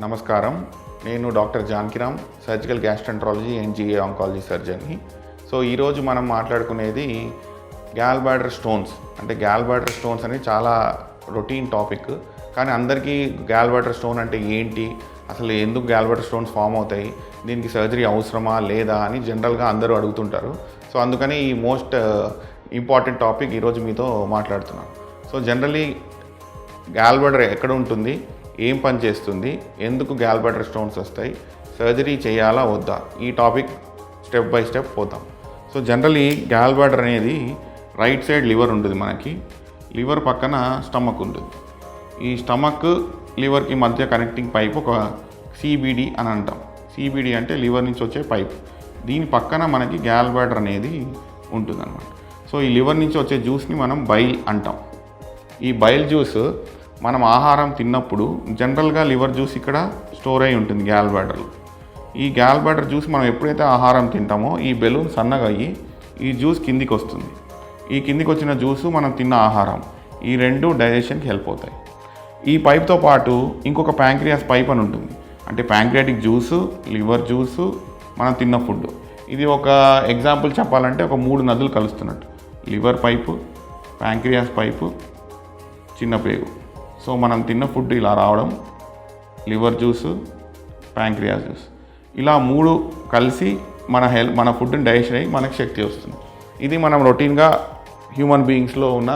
నమస్కారం. నేను doctor Janakiram surgical gastroenterology and GI oncology సర్జన్ని. So ఈరోజు మనం మాట్లాడుకునేది గ్యాల్ బ్యాడర్ స్టోన్స్ అంటే గ్యాల్ బ్యాడర్ స్టోన్స్ అనేది చాలా రొటీన్ టాపిక్ కానీ అందరికీ గ్యాల్ బ్యాడర్ స్టోన్ అంటే ఏంటి? అసలు ఎందుకు గ్యాల్ బ్యాడర్ స్టోన్స్ ఫామ్ అవుతాయి? దీనికి సర్జరీ అవసరమా? లేదా? అని జనరల్గా అందరూ అడుగుతుంటారు. సో అందుకని ఈ మోస్ట్ ఇంపార్టెంట్ టాపిక్ ఈరోజు మీతో మాట్లాడుతున్నాను. సో జనరలీ గ్యాల్బడర్ ఎక్కడ ఉంటుంది? ఏం పని చేస్తుంది ఎందుకు గ్యాల్బటర్ స్టోన్స్ వస్తాయి సర్జరీ చేయాలా వద్దా ఈ టాపిక్ స్టెప్ బై స్టెప్ పోతాం. సో జనరలీ గ్యాల్బటర్ అనేది రైట్ సైడ్ లివర్ ఉంటుంది మనకి. లివర్ పక్కన స్టమక్ ఉంటుంది. ఈ స్టమక్ లివర్కి మధ్య కనెక్టింగ్ పైప్ ఒక సిబిడి అని అంటాం. సిబిడి అంటే లివర్ నుంచి వచ్చే పైప్ దీని పక్కన మనకి గ్యాల్బటర్ అనేది ఉంటుందన్నమాట. సో ఈ లివర్ నుంచి వచ్చే జ్యూస్ని మనం బైల్ అంటాం. ఈ బైల్ జ్యూస్ మనం ఆహారం తిన్నప్పుడు జనరల్గా లివర్ జ్యూస్ ఇక్కడ స్టోర్ అయి ఉంటుంది గ్యాల్ బ్యాడర్లో ఈ గ్యాల్ బ్యాటర్ జ్యూస్ మనం ఎప్పుడైతే ఆహారం తింటామో ఈ బెలూన్ సన్నగా అయ్యి ఈ జ్యూస్ కిందికి వస్తుంది. ఈ కిందికి వచ్చిన జ్యూసు మనం తిన్న ఆహారం. ఈ రెండు డైజెషన్కి హెల్ప్ అవుతాయి. ఈ పైప్తో పాటు ఇంకొక ప్యాంక్రియాస్ పైప్ అని ఉంటుంది. అంటే ప్యాంక్రియాటిక్ జ్యూసు లివర్ జ్యూసు మనం తిన్న ఫుడ్. ఇది ఒక ఎగ్జాంపుల్ చెప్పాలంటే ఒక మూడు నదులు కలుస్తున్నట్టు. లివర్ పైపు ప్యాంక్రియాస్ పైపు చిన్న పేగు. సో మనం తిన్న ఫుడ్ ఇలా రావడం లివర్ జ్యూస్ ప్యాంక్రియాస్ జ్యూస్. ఇలా మూడు కలిసి మన హెల్త్ మన ఫుడ్ని డైజెషన్ అయ్యి మనకి శక్తి వస్తుంది. ఇది మనం రొటీన్గా హ్యూమన్ బీయింగ్స్లో ఉన్న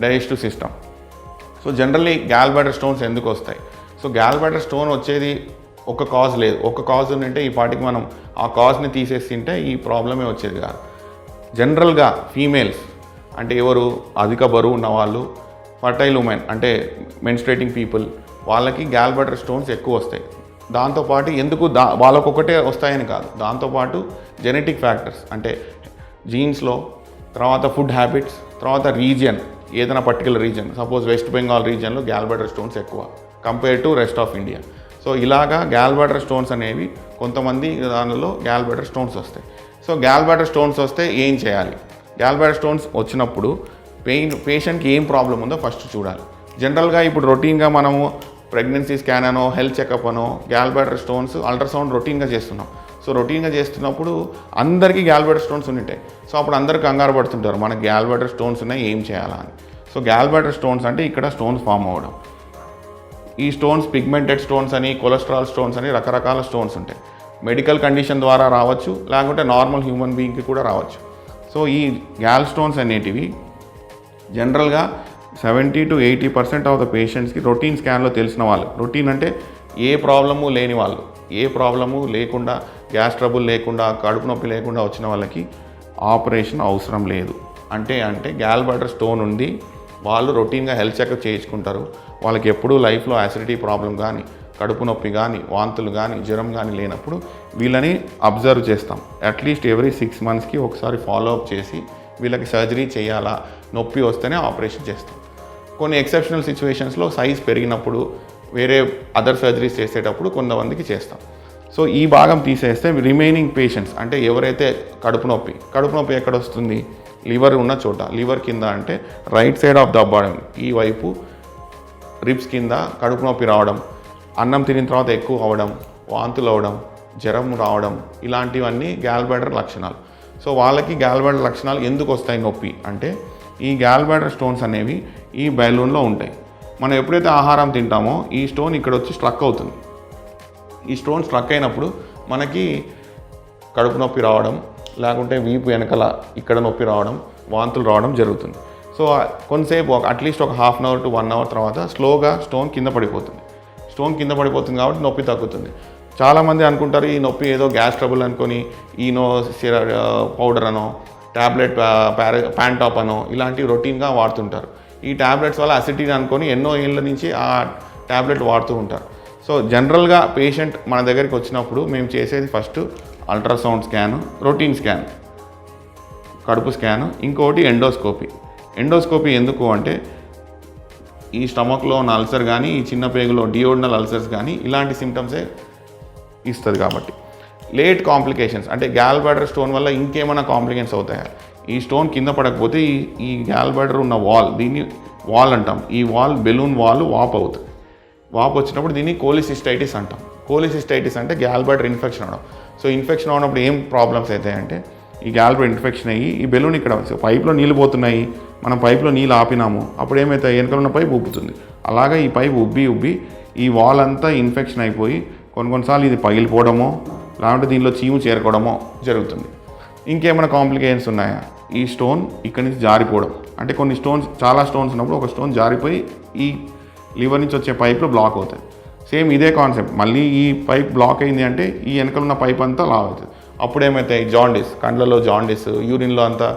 digestive system. So generally gallbladder stones ఎందుకు వస్తాయి? సో గ్యాల్బ్యాడర్ స్టోన్ వచ్చేది ఒక కాజ్ లేదు. ఒక కాజ్ ఉంటే ఈ పాటికి మనం ఆ కాజ్ని తీసేసి తింటే ఈ ప్రాబ్లమే వచ్చేది కాదు. జనరల్గా ఫీమేల్స్ అంటే ఎవరు అధిక బరువు ఉన్న వాళ్ళు ఫర్టైల్ ఉమెన్ అంటే మెన్స్ట్రేటింగ్ పీపుల్ వాళ్ళకి గ్యాల్బటర్ స్టోన్స్ ఎక్కువ వస్తాయి. దాంతోపాటు ఎందుకు దా వాళ్ళకొకటే వస్తాయని కాదు. దాంతోపాటు జెనెటిక్ ఫ్యాక్టర్స్ అంటే జీన్స్లో తర్వాత ఫుడ్ హ్యాబిట్స్ తర్వాత రీజియన్ ఏదైనా particular region suppose West Bengal రీజియన్లో gallbladder stones ఎక్కువ compare to rest of India so ఇలాగా గ్యాల్బటర్ స్టోన్స్ అనేవి కొంతమంది దానిలో గ్యాల్బటర్ స్టోన్స్ వస్తాయి. సో గ్యాల్బటర్ స్టోన్స్ వస్తే ఏం చేయాలి? గ్యాల్బటర్ స్టోన్స్ వచ్చినప్పుడు పెయిన్ పేషెంట్కి ఏం ప్రాబ్లం ఉందో ఫస్ట్ చూడాలి. జనరల్గా ఇప్పుడు రొటీన్గా మనము ప్రెగ్నెన్సీ స్కాన్ అనో హెల్త్ చెకప్ అనో గ్యాల్బెటర్ స్టోన్స్ అల్ట్రాసౌండ్ రొటీన్గా చేస్తున్నాం. సో రొటీన్గా చేస్తున్నప్పుడు అందరికీ గ్యాల్బ్యాడర్ స్టోన్స్ ఉంటాయి సో అప్పుడు అందరు కంగారు పడుతుంటారు మనకి గ్యాల్బ్యాడర్ స్టోన్స్ ఉన్నాయి ఏం చేయాలా? అని. సో గ్యాల్బ్యాడర్ స్టోన్స్ అంటే ఇక్కడ స్టోన్స్ ఫామ్ అవ్వడం. ఈ స్టోన్స్ పిగ్మెంటెడ్ స్టోన్స్ అని కొలెస్ట్రాల్ స్టోన్స్ అని రకరకాల స్టోన్స్ ఉంటాయి. మెడికల్ కండిషన్ ద్వారా రావచ్చు లేకుంటే నార్మల్ హ్యూమన్ బీయింగ్కి కూడా రావచ్చు. సో ఈ గ్యాల్ స్టోన్స్ అనేటివి జనరల్గా seventy to eighty percent of the పేషెంట్స్కి రొటీన్ స్కాన్లో తెలిసిన వాళ్ళు. రొటీన్ అంటే ఏ ప్రాబ్లము లేని వాళ్ళు. ఏ ప్రాబ్లము లేకుండా గ్యాస్ ట్రబుల్ లేకుండా కడుపు నొప్పి లేకుండా వచ్చిన వాళ్ళకి ఆపరేషన్ అవసరం లేదు. అంటే అంటే గ్యాల్ బటర్ స్టోన్ ఉంది. వాళ్ళు రొటీన్గా హెల్త్ చెకప్ చేయించుకుంటారు. వాళ్ళకి ఎప్పుడూ లైఫ్లో యాసిడిటీ ప్రాబ్లం కానీ కడుపు నొప్పి కానీ వాంతులు కానీ జ్వరం కానీ లేనప్పుడు వీళ్ళని అబ్జర్వ్ చేస్తాం. అట్లీస్ట్ ఎవ్రీ సిక్స్ మంత్స్కి ఒకసారి ఫాలో అప్ చేసి వీళ్ళకి సర్జరీ చేయాలా? నొప్పి వస్తేనే ఆపరేషన్ చేస్తాం. కొన్ని ఎక్సెప్షనల్ సిచ్యువేషన్స్లో సైజ్ పెరిగినప్పుడు వేరే అదర్ సర్జరీస్ చేసేటప్పుడు కొంతమందికి చేస్తాం. సో ఈ భాగం తీసేస్తే రిమైనింగ్ పేషెంట్స్ అంటే ఎవరైతే కడుపు నొప్పి కడుపు నొప్పి ఎక్కడ వస్తుంది లివర్ ఉన్న చోట లివర్ కింద అంటే right side of the body ఈ వైపు రిబ్స్ కింద కడుపు నొప్పి రావడం అన్నం తినిన తర్వాత ఎక్కువ అవడం వాంతులు అవడం జ్వరం రావడం ఇలాంటివన్నీ గ్యాల్బ్యాడర్ లక్షణాలు. సో వాళ్ళకి గ్యాల్బ్యాడర్ లక్షణాలు ఎందుకు వస్తాయి నొప్పి అంటే ఈ గ్యాల్బ్యాడర్ స్టోన్స్ అనేవి ఈ బెలూన్లో ఉంటాయి. మనం ఎప్పుడైతే ఆహారం తింటామో ఈ స్టోన్ ఇక్కడ వచ్చి స్ట్రక్ అవుతుంది. ఈ స్టోన్ స్ట్రక్ అయినప్పుడు మనకి కడుపు నొప్పి రావడం లేకుంటే వీపు వెనకల ఇక్కడ నొప్పి రావడం వాంతులు రావడం జరుగుతుంది. సో కొంతసేపు ఒక అట్లీస్ట్ ఒక half an hour to one hour తర్వాత స్లోగా స్టోన్ కింద పడిపోతుంది. స్టోన్ కింద పడిపోతుంది కాబట్టి నొప్పి తగ్గుతుంది. చాలామంది అనుకుంటారు ఈ నొప్పి ఏదో గ్యాస్ ట్రబుల్ అనుకొని ఈనో సిర పౌడర్ అనో ట్యాబ్లెట్ ప్యార ప్యాంటాప్ అనో ఇలాంటివి రొటీన్గా వాడుతుంటారు. ఈ ట్యాబ్లెట్స్ వల్ల అసిడిటీ అనుకొని ఎన్నో ఏళ్ళ నుంచి ఆ ట్యాబ్లెట్ వాడుతూ ఉంటారు. సో జనరల్గా పేషెంట్ మన దగ్గరికి వచ్చినప్పుడు మేము చేసేది first ultrasound scan routine scan కడుపు స్కాన్ ఇంకోటి ఎండోస్కోపీ. ఎండోస్కోపీ ఎందుకు అంటే ఈ స్టమక్లో ఉన్న అల్సర్ కానీ ఈ చిన్న పేగులో డియోడినల్ అల్సర్స్ కానీ ఇలాంటి సిమ్టమ్సే ఇస్తుంది కాబట్టి. Late complications. అంటే గ్యాల్ స్టోన్ వల్ల ఇంకేమైనా కాంప్లికేషన్స్ అవుతాయా? ఈ స్టోన్ కింద పడకపోతే ఈ ఈ గ్యాల్ బ్యాడర్ ఉన్న వాల్ దీన్ని వాల్ అంటాం. ఈ వాల్ బెలూన్ వాల్ వాప్ అవుతుంది. వాపు వచ్చినప్పుడు దీన్ని కోలిసిస్టైటిస్ అంటాం. కోలిసిస్టైటిస్ అంటే గ్యాల్బర్డర్ ఇన్ఫెక్షన్ అవడం. సో ఇన్ఫెక్షన్ అవనప్పుడు ఏం ప్రాబ్లమ్స్ అవుతాయంటే ఈ గ్యాల్బర్ ఇన్ఫెక్షన్ అయ్యి ఈ బెలూన్ ఇక్కడ సో పైప్లో నీళ్ళు పోతున్నాయి. మనం పైప్లో నీళ్ళు ఆపినాము. అప్పుడు ఏమవుతాయి వెనకాల ఉన్న పైప్ ఉబ్బుతుంది అలాగా ఈ పైప్ ఉబ్బి ఉబ్బి ఈ వాల్ అంతా ఇన్ఫెక్షన్ అయిపోయి కొన్ని కొన్నిసార్లు ఇది పగిలిపోవడమో లేకుంటే దీనిలో చీము చేరుకోవడమో జరుగుతుంది. ఇంకేమైనా కాంప్లికేషన్స్ ఉన్నాయా? ఈ స్టోన్ ఇక్కడి నుంచి జారిపోవడం. అంటే కొన్ని స్టోన్స్ చాలా స్టోన్స్ ఉన్నప్పుడు ఒక స్టోన్ జారిపోయి ఈ లివర్ నుంచి వచ్చే పైప్లో బ్లాక్ అవుతాయి. సేమ్ ఇదే కాన్సెప్ట్ మళ్ళీ ఈ పైప్ బ్లాక్ అయింది అంటే ఈ వెనకాల ఉన్న పైప్ అంతా లావ్ అవుతుంది. అప్పుడు ఏమవుతాయి జాండిస్ కండ్లలో జాండిస్ యూరిన్లో అంతా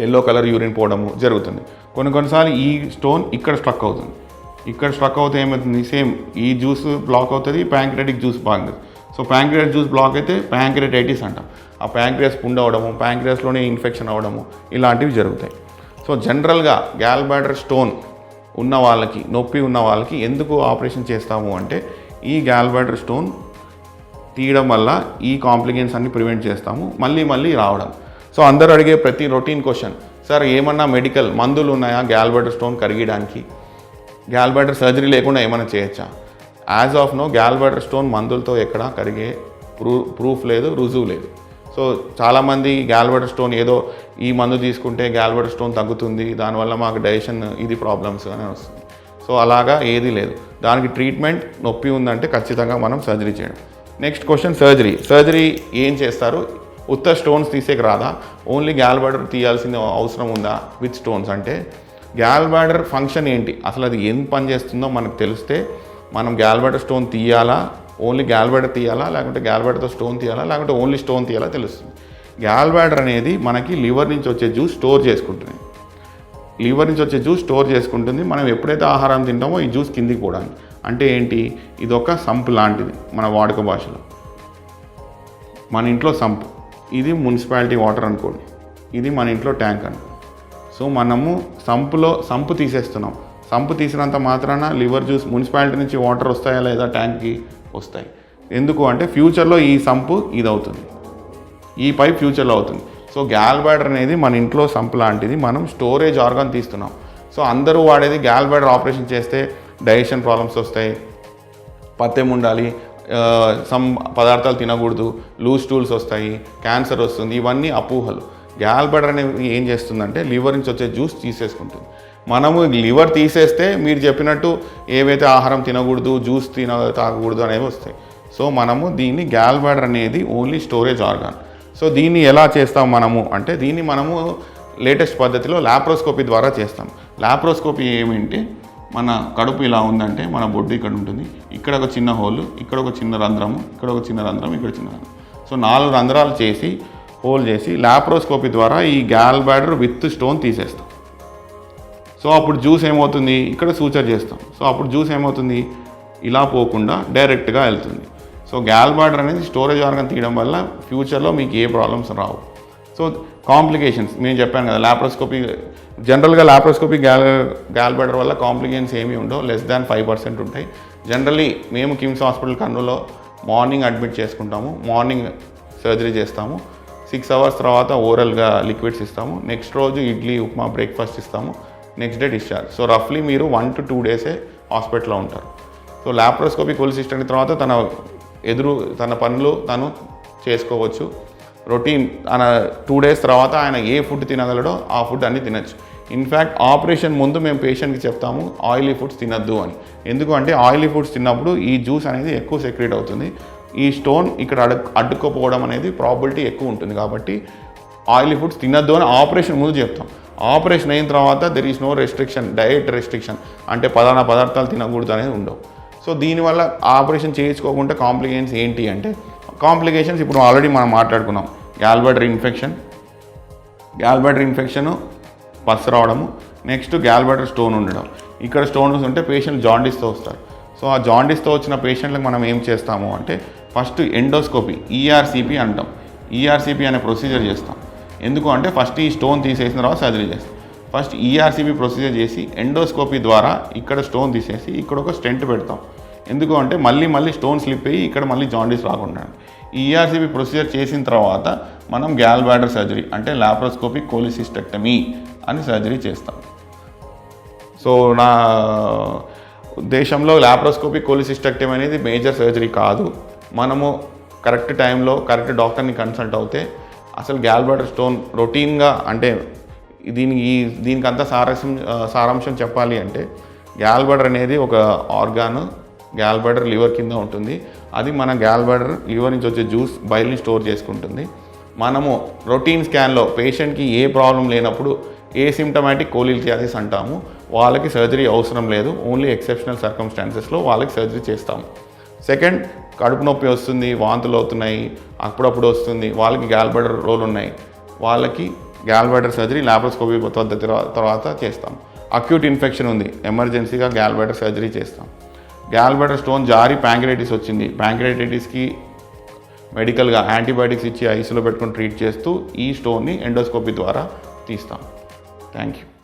ఎల్లో కలర్ యూరిన్ పోవడము జరుగుతుంది. కొన్ని కొన్నిసార్లు ఈ స్టోన్ ఇక్కడ స్ట్రక్ అవుతుంది. ఇక్కడ స్ట్రక్ అవుతే ఏమవుతుంది సేమ్ ఈ జ్యూస్ బ్లాక్ అవుతుంది ప్యాంక్రెటిక్ జ్యూస్ బాగుంది సో ప్యాంక్రియాస్ జ్యూస్ బ్లాక్ అయితే ప్యాంక్రియాటైటిస్ అంటాం. ఆ ప్యాంక్రియాస్ పుండ్ అవడము ప్యాంక్రియాస్లోనే ఇన్ఫెక్షన్ అవ్వడము ఇలాంటివి జరుగుతాయి. సో జనరల్గా గ్యాల్బాడర్ స్టోన్ ఉన్న వాళ్ళకి నొప్పి ఉన్న వాళ్ళకి ఎందుకు ఆపరేషన్ చేస్తాము అంటే ఈ గ్యాల్బాడర్ స్టోన్ తీయడం వల్ల ఈ కాంప్లికేషన్స్ అన్ని ప్రివెంట్ చేస్తాము మళ్ళీ మళ్ళీ రావడం. సో అందరూ అడిగే ప్రతి రొటీన్ క్వశ్చన్ సార్ ఏమన్నా మెడికల్ మందులు ఉన్నాయా గ్యాల్బర్టర్ స్టోన్ కరిగడానికి గ్యాల్బర్టర్ సర్జరీ లేకుండా ఏమైనా చేయొచ్చా? As of now gallbladder stone మందులతో ఎక్కడ కరిగే ప్రూ ప్రూఫ్ లేదు రుజువు లేదు. సో చాలామంది గ్యాల్బర్టర్ స్టోన్ ఏదో ఈ మందు తీసుకుంటే గ్యాల్బర్టర్ స్టోన్ తగ్గుతుంది దానివల్ల మాకు డైజెషన్ ఇది ప్రాబ్లమ్స్ అని వస్తుంది. సో అలాగా ఏది లేదు. దానికి ట్రీట్మెంట్ నొప్పి ఉందంటే ఖచ్చితంగా మనం సర్జరీ చేయడం. Next question surgery. సర్జరీ ఏం చేస్తారు? ఉత్త స్టోన్స్ తీసేకి రాదా? ఓన్లీ గ్యాల్బర్డర్ తీయాల్సిన అవసరం ఉందా విత్ స్టోన్స్? అంటే గ్యాల్బర్డర్ ఫంక్షన్ ఏంటి? అసలు అది ఏం పని చేస్తుందో మనకు తెలిస్తే మనం గ్యాల్బెట స్టోన్ తీయాలా? ఓన్లీ గ్యాల్బెట తీయాలా? లేకుంటే గ్యాల్బెటతో స్టోన్ తీయాలా? లేకుంటే ఓన్లీ స్టోన్ తీయాలా తెలుస్తుంది. గ్యాల్బ్యాడర్ అనేది మనకి లివర్ నుంచి వచ్చే జ్యూస్ స్టోర్ చేసుకుంటుంది. లివర్ నుంచి వచ్చే జ్యూస్ స్టోర్ చేసుకుంటుంది. మనం ఎప్పుడైతే ఆహారం తింటామో ఈ జ్యూస్ కిందికి పోవడానికి. అంటే ఏంటి? ఇది ఒక సంప్ లాంటిది మన వాడుక భాషలో. మన ఇంట్లో సంప్. ఇది మున్సిపాలిటీ వాటర్ అనుకోండి. ఇది మన ఇంట్లో ట్యాంక్ అనుకోండి. సో మనము సంపులో సంపు తీసేస్తున్నాం. సంపు తీసినంత మాత్రాన లివర్ జ్యూస్ మున్సిపాలిటీ నుంచి వాటర్ వస్తాయా లేదా ట్యాంక్కి వస్తాయి. ఎందుకు అంటే ఫ్యూచర్లో ఈ సంపు ఇది అవుతుంది ఈ పైప్ ఫ్యూచర్లో అవుతుంది. సో గ్యాల్ బ్యాడర్ అనేది మన ఇంట్లో సంప్ లాంటిది. మనం స్టోరేజ్ ఆర్గాన్ తీస్తున్నాం. సో అందరూ వాడేది గ్యాల్ బ్యాడర్ ఆపరేషన్ చేస్తే డైజెషన్ ప్రాబ్లమ్స్ వస్తాయి. పత్యం ఉండాలి. సమ్ పదార్థాలు తినకూడదు. లూజ్ టూల్స్ వస్తాయి. క్యాన్సర్ వస్తుంది. ఇవన్నీ అపోహలు. గ్యాల్ బ్యాడర్ అనేది ఏం చేస్తుందంటే లివర్ నుంచి వచ్చే జ్యూస్ తీసేసుకుంటుంది. మనము లివర్ తీసేస్తే మీరు చెప్పినట్టు ఏవైతే ఆహారం తినకూడదు జ్యూస్ తిన తాగకూడదు అనేవి వస్తాయి. సో మనము దీన్ని గ్యాల్ బ్యాడర్ అనేది ఓన్లీ స్టోరేజ్ ఆర్గాన్. సో దీన్ని ఎలా చేస్తాం మనము? అంటే దీన్ని మనము లేటెస్ట్ పద్ధతిలో లాప్రోస్కోపీ ద్వారా చేస్తాం. లాప్రోస్కోపీ ఏమిటి? మన కడుపు ఇలా ఉందంటే మన బొడ్డు ఇక్కడ ఉంటుంది. ఇక్కడ ఒక చిన్న హోల్ ఇక్కడ ఒక చిన్న రంధ్రము ఇక్కడ ఒక చిన్న రంధ్రం ఇక్కడ చిన్న రంధ్రం సో నాలుగు రంధ్రాలు చేసి హోల్ చేసి లాప్రోస్కోపీ ద్వారా ఈ గ్యాల్ బ్యాడర్ విత్ స్టోన్ తీసేస్తాం. సో అప్పుడు జ్యూస్ ఏమవుతుంది? ఇక్కడ సూచర్ చేస్తాం. సో అప్పుడు జ్యూస్ ఏమవుతుంది? ఇలా పోకుండా డైరెక్ట్గా వెళ్తుంది. సో గ్యాల్ బార్డర్ అనేది స్టోరేజ్ ఆర్గన్ తీయడం వల్ల ఫ్యూచర్లో మీకు ఏ ప్రాబ్లమ్స్ రావు. సో కాంప్లికేషన్స్ నేను చెప్పాను కదా లాప్రోస్కోపీ జనరల్గా లాప్రోస్కోపీ గ్యాల్ గ్యాల్ బార్డర్ వల్ల కాంప్లికేషన్స్ ఏమీ ఉండవు లెస్ దాన్ ఫైవ్ పర్సెంట్ ఉంటాయి. జనరలీ మేము కిమ్స్ హాస్పిటల్ కన్నులో మార్నింగ్ అడ్మిట్ చేసుకుంటాము మార్నింగ్ సర్జరీ చేస్తాము సిక్స్ అవర్స్ తర్వాత ఓరల్గా లిక్విడ్స్ ఇస్తాము నెక్స్ట్ రోజు ఇడ్లీ ఉప్మా బ్రేక్ఫాస్ట్ ఇస్తాము నెక్స్ట్ డే డిశ్చార్జ్ సో రఫ్లీ మీరు వన్ టు టూ డేసే హాస్పిటల్లో ఉంటారు. సో లాప్రోస్కోపీ కొలిసిస్ట్ అయిన తర్వాత తన ఎదురు తన పనులు తను చేసుకోవచ్చు. రొటీన్ తన టూ డేస్ తర్వాత ఆయన ఏ ఫుడ్ తినగలడో ఆ ఫుడ్ అన్ని తినచ్చు. ఇన్ఫ్యాక్ట్ ఆపరేషన్ ముందు మేము పేషెంట్కి చెప్తాము ఆయిలీ ఫుడ్స్ తినద్దు అని. ఎందుకంటే ఆయిలీ ఫుడ్స్ తిన్నప్పుడు ఈ జ్యూస్ అనేది ఎక్కువ సెక్రెట్ అవుతుంది. ఈ స్టోన్ ఇక్కడ అడు అడ్డుకోపోవడం అనేది ప్రాబిలిటీ ఎక్కువ ఉంటుంది కాబట్టి ఆయిలీ ఫుడ్స్ తినద్దు అని ఆపరేషన్ ముందు చెప్తాం. ఆపరేషన్ అయిన తర్వాత there is no restriction diet restriction అంటే పలానా పదార్థాలు తినకూడదు అనేది ఉండవు. సో దీనివల్ల ఆపరేషన్ చేయించుకోకుండా కాంప్లికేషన్స్ ఏంటి అంటే కాంప్లికేషన్స్ ఇప్పుడు ఆల్రెడీ మనం మాట్లాడుకున్నాం. గ్యాల్బర్డర్ ఇన్ఫెక్షన్ గ్యాల్బర్డర్ ఇన్ఫెక్షన్ పస్ రావడము నెక్స్ట్ గ్యాల్బర్డర్ స్టోన్ ఉండడం. ఇక్కడ స్టోన్స్ ఉంటే పేషెంట్ జాండీస్తో వస్తారు. సో ఆ జాండీస్తో వచ్చిన పేషెంట్లకు మనం ఏం చేస్తాము అంటే ఫస్ట్ ఎండోస్కోపీ ఈఆర్సీపీ అంటాం. ఈఆర్సీపీ అనే ప్రొసీజర్ చేస్తాం. ఎందుకు అంటే ఫస్ట్ ఈ స్టోన్ తీసేసిన తర్వాత సర్జరీ చేస్తాం ఫస్ట్ ఈఆర్సీబీ ప్రొసీజర్ చేసి ఎండోస్కోపీ ద్వారా ఇక్కడ స్టోన్ తీసేసి ఇక్కడ ఒక స్టెంట్ పెడతాం. ఎందుకు అంటే మళ్ళీ మళ్ళీ స్టోన్ స్లిప్ అయ్యి ఇక్కడ మళ్ళీ జాండీస్ రాకుండా ఈఆర్సీబీ ప్రొసీజర్ చేసిన తర్వాత మనం గ్యాల్ బ్యాడర్ సర్జరీ అంటే లాప్రోస్కోపిక్ కోలిసిస్టెక్టమీ అని సర్జరీ చేస్తాం. సో నా దేశంలో లాప్రోస్కోపిక్ కోలిసిస్టెక్టమీ అనేది మేజర్ సర్జరీ కాదు. మనము కరెక్ట్ టైంలో కరెక్ట్ డాక్టర్ని కన్సల్ట్ అవుతే అసలు గ్యాల్బాటర్ స్టోన్ రొటీన్గా అంటే దీనికి ఈ దీనికి సారాంశం సారాంశం చెప్పాలి అంటే గ్యాల్బర్డర్ అనేది ఒక ఆర్గాన్ గ్యాల్బర్డర్ లివర్ కింద ఉంటుంది. అది మన గ్యాల్బర్డర్ లివర్ నుంచి వచ్చే జ్యూస్ బయలుని స్టోర్ చేసుకుంటుంది. మనము రొటీన్ స్కాన్లో పేషెంట్కి ఏ ప్రాబ్లం లేనప్పుడు ఏ సిమ్టమాటిక్ కోలిలియాసిస్ అంటాము. వాళ్ళకి సర్జరీ అవసరం లేదు. ఓన్లీ ఎక్సెప్షనల్ సర్కమ్స్టాన్సెస్లో వాళ్ళకి సర్జరీ చేస్తాము. సెకండ్ కడుపు నొప్పి వస్తుంది వాంతులు అవుతున్నాయి అప్పుడప్పుడు వస్తుంది వాళ్ళకి గ్యాల్బడర్ రోల్ ఉన్నాయి. వాళ్ళకి గ్యాల్బడర్ సర్జరీ లాప్రోస్కోపీ పద్ధతి తర్వాత చేస్తాం. అక్యూట్ ఇన్ఫెక్షన్ ఉంది ఎమర్జెన్సీగా గ్యాల్బడర్ సర్జరీ చేస్తాం. గ్యాల్బడర్ స్టోన్ జారి ప్యాంక్రైటిస్ వచ్చింది. ప్యాంక్రైటిటిస్కి మెడికల్గా యాంటీబయాటిక్స్ ఇచ్చి ఐసీలో పెట్టుకొని ట్రీట్ చేస్తూ ఈ స్టోన్ని ఎండోస్కోపీ ద్వారా తీస్తాం. Thank you